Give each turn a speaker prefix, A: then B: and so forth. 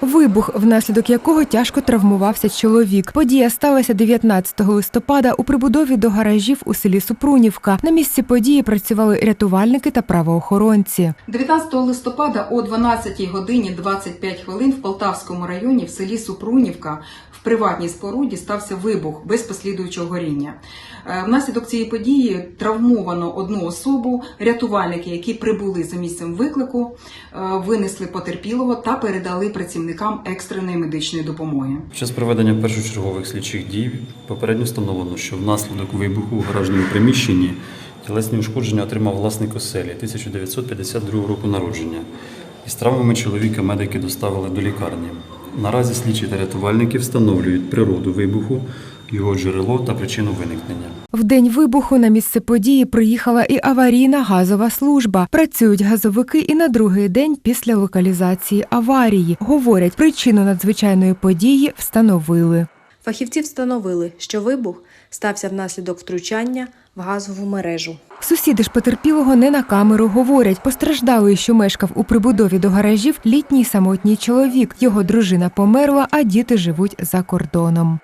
A: Вибух, внаслідок якого тяжко травмувався чоловік. Подія сталася 19 листопада у прибудові до гаражів у селі Супрунівка. На місці події працювали рятувальники та правоохоронці.
B: 19 листопада о 12 годині 25 хвилин в Полтавському районі в селі Супрунівка в приватній споруді стався вибух без послідуючого горіння. Е, Внаслідок цієї події травмовано одну особу. Рятувальники, які прибули за місцем виклику, е, винесли потерпілого та передали працівникам екстреної медичної допомоги.
C: Під час проведення першочергових слідчих дій попередньо встановлено, що внаслідок вибуху у гаражному приміщенні тілесні ушкодження отримав власник оселі 1952 року народження. Із травмами чоловіка медики доставили до лікарні. Наразі слідчі та рятувальники встановлюють природу вибуху, його джерело та причину виникнення.
A: В день вибуху на місце події приїхала і аварійна газова служба. Працюють газовики і на другий день після локалізації аварії. Говорять, причину надзвичайної події встановили.
D: Фахівці встановили, що вибух стався внаслідок втручання в газову мережу.
A: Сусіди ж потерпілого не на камеру говорять. Постраждалий, що мешкав у прибудові до гаражів, літній самотній чоловік. Його дружина померла, а діти живуть за кордоном.